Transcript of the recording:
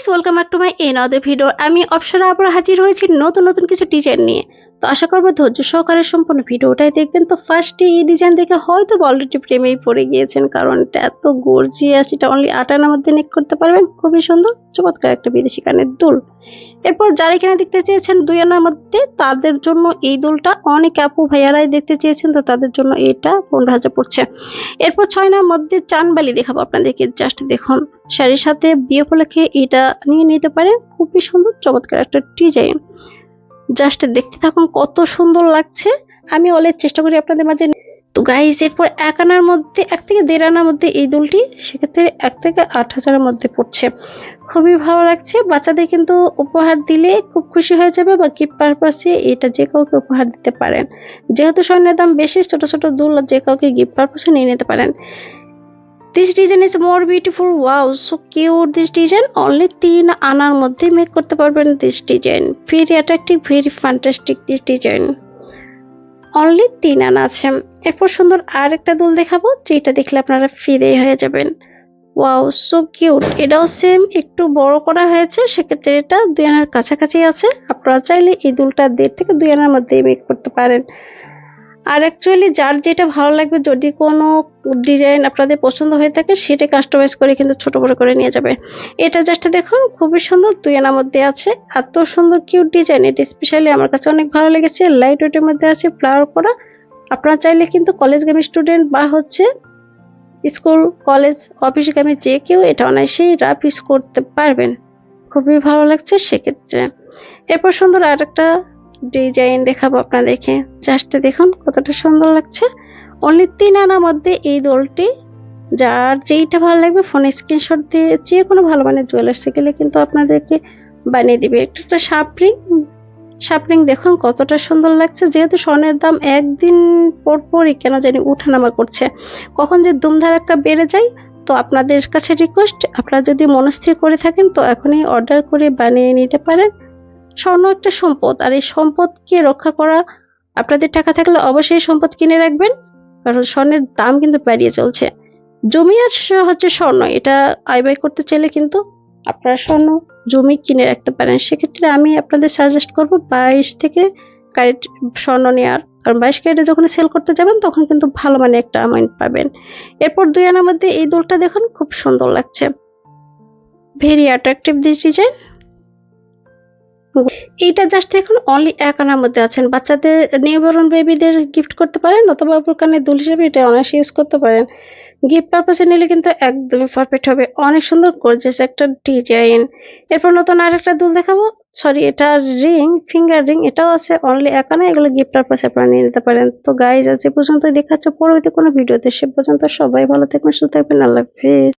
Guys welcome back to my another video আমি অপসরা আবার হাজির হয়েছি নতুন নতুন কিছু ডিজাইন নিয়ে। তো আশা করব ধৈর্য সহকারে সম্পূর্ণ ভিডিওটাই দেখবেন। তো ফার্স্টে এই ডিজাইন দেখে হয়তো অলরেডি প্রেমেই পড়ে গিয়েছেন, কারণ এটা এত গর্জিয়াস এটা অনলি আটানার মধ্যে নেক করতে পারবেন। খুবই সুন্দর, চমৎকার একটা বিদেশি কানের দুল। এরপর যারা এখানে দেখতে চেয়েছেন দুই আনার মধ্যে, তাদের জন্য এই দুলটা অনেক আপু ভাইয়ারাই দেখতে চেয়েছেন, তো তাদের জন্য এটা পনেরো হাজার পড়ছে। এরপর ছয় নার মধ্যে চানবালি দেখাবো আপনাদেরকে জাস্ট দেখুন। শাড়ির সাথে বিয়ে উপলক্ষে এটা নিয়ে নিতে পারেন খুবই সুন্দর, চমৎকার একটা ডিজাইন জাস্ট দেখতে থাকুন কত সুন্দর লাগছে। আমি অলের চেষ্টা করি আপনাদের মাঝে তো গাইজ এরপর এক আনার মধ্যে, এক থেকে দেড় আনার মধ্যে এই দুলটি, সেক্ষেত্রে এক থেকে আট হাজারের মধ্যে পড়ছে। খুবই ভালো লাগছে। বাচ্চাদের কিন্তু উপহার দিলে খুব খুশি হয়ে যাবে বা গিফট পারপাসে এটা যে কাউকে উপহার দিতে পারেন। যেহেতু স্বর্ণের দাম বেশি, ছোট ছোট দুল যে কাউকে গিফট পারপাসে নিয়ে নিতে পারেন। This design is more beautiful wow so cute this design only তিন আনার মধ্যে মেক করতে পারবেন this design very attractive very fantastic this design only তিন আনা আছে। এরপর সুন্দর আর একটা দুল দেখাবো, যেটা দেখলে আপনারা ফিদে হয়ে যাবেন। ওয়াও সো কিউট এটাও সেম একটু বড় করা হয়েছে, সেক্ষেত্রে এটা দুই আনার কাছাকাছি আছে। আপনারা চাইলে এই দুলটা দেড় থেকে দুই আনার মধ্যে মেক করতে পারেন। আর অ্যাকচুয়ালি যার যেটা ভালো লাগবে, যদি কোনো ডিজাইন আপনাদের পছন্দ হয়ে থাকে, সেটা কাস্টমাইজ করে কিন্তু ছোট বড় করে নিয়ে যাবে। এটা জাস্ট দেখুন, খুবই সুন্দর, দুই আনার মধ্যে আছে। এত সুন্দর কিউট ডিজাইন এটা স্পেশালি আমার কাছে অনেক ভালো লেগেছে। লাইট ওয়েটের মধ্যে আছে ফ্লাওয়ার করা। আপনারা চাইলে কিন্তু কলেজ গামী স্টুডেন্ট বা হচ্ছে স্কুল কলেজ অফিস গামী যে কেউ এটা অনায়াসেই রাফ ইউজ করতে পারবেন। খুবই ভালো লাগছে সেক্ষেত্রে। এরপর সুন্দর আর একটা ডিজাইন দেখাবো আপনাদেরকে। জাস্ট দেখুন কতটা সুন্দর লাগছে। অনলি তিন আনার মধ্যে এই দোলটি, যার যেইটা ভালো লাগবে ফোনে স্ক্রিনশট দিয়ে যে কোনো ভালো মানের জুয়েলার্সে গেলে কিন্তু আপনাদেরকে বানিয়ে দিবে। একটা শার্পরিং শার্পরিং দেখুন কতটা সুন্দর লাগছে। যেহেতু স্বর্ণের দাম একদিন পর পরই কেন জানি উঠানামা করছে। কখন যে ধুমধারাক্কা বেড়ে যায়, তো আপনাদের কাছে রিকোয়েস্ট আপনারা যদি মনস্থির করে থাকেন তো এখনই অর্ডার করে বানিয়ে নিতে পারেন। স্বর্ণ একটা সম্পদ, আর এই সম্পদকে রক্ষা করা আপনাদের টাকা থাকলে অবশ্যই সম্পদ কিনে রাখবেন, কারণ স্বর্ণের দাম কিন্তু বাড়িয়ে চলছে। জমি আর হচ্ছে স্বর্ণ, এটা আয় ব্যয় করতে চাইলে কিন্তু আপনারা স্বর্ণ, জমি কিনে রাখতে পারেন। সেক্ষেত্রে আমি আপনাদের সাজেস্ট করব বাইশ থেকে ক্যারেট স্বর্ণ নেওয়ার, কারণ বাইশ ক্যারেটে যখন সেল করতে যাবেন, তখন কিন্তু ভালো মানে একটা অ্যামাউন্ট পাবেন। এরপর দুই আনার মধ্যে এই দোলটা দেখুন, খুব সুন্দর লাগছে। ভেরি অ্যাট্রাকটিভ দিস ডিজাইন এইটা জাস্ট এখন অনলি এক আনার মধ্যে আছেন। বাচ্চাদের নিউবর্ন বেবিদের গিফট করতে পারেন অথবা আপুর কানে দুল হিসেবে এটা অনায়াসে ইউজ করতে পারেন। গিফট পারপাসে নিলে কিন্তু একদমই পারফেক্ট হবে। অনেক সুন্দর গর্জিয়াস একটা ডিজাইন এরপর নতুন আর একটা দুল দেখাবো। সরি এটা রিং ফিঙ্গার রিং এটাও আছে অনলি এক আনা। এগুলো গিফট পারপাসে আপনারা নিয়ে নিতে পারেন। তো গাইজ এ পর্যন্ত দেখাচ্ছে পরবর্তী কোনো ভিডিওতে। সে পর্যন্ত সবাই ভালো থাকবেন, সুস্থ থাকবেন। আল্লাহ হাফিজ।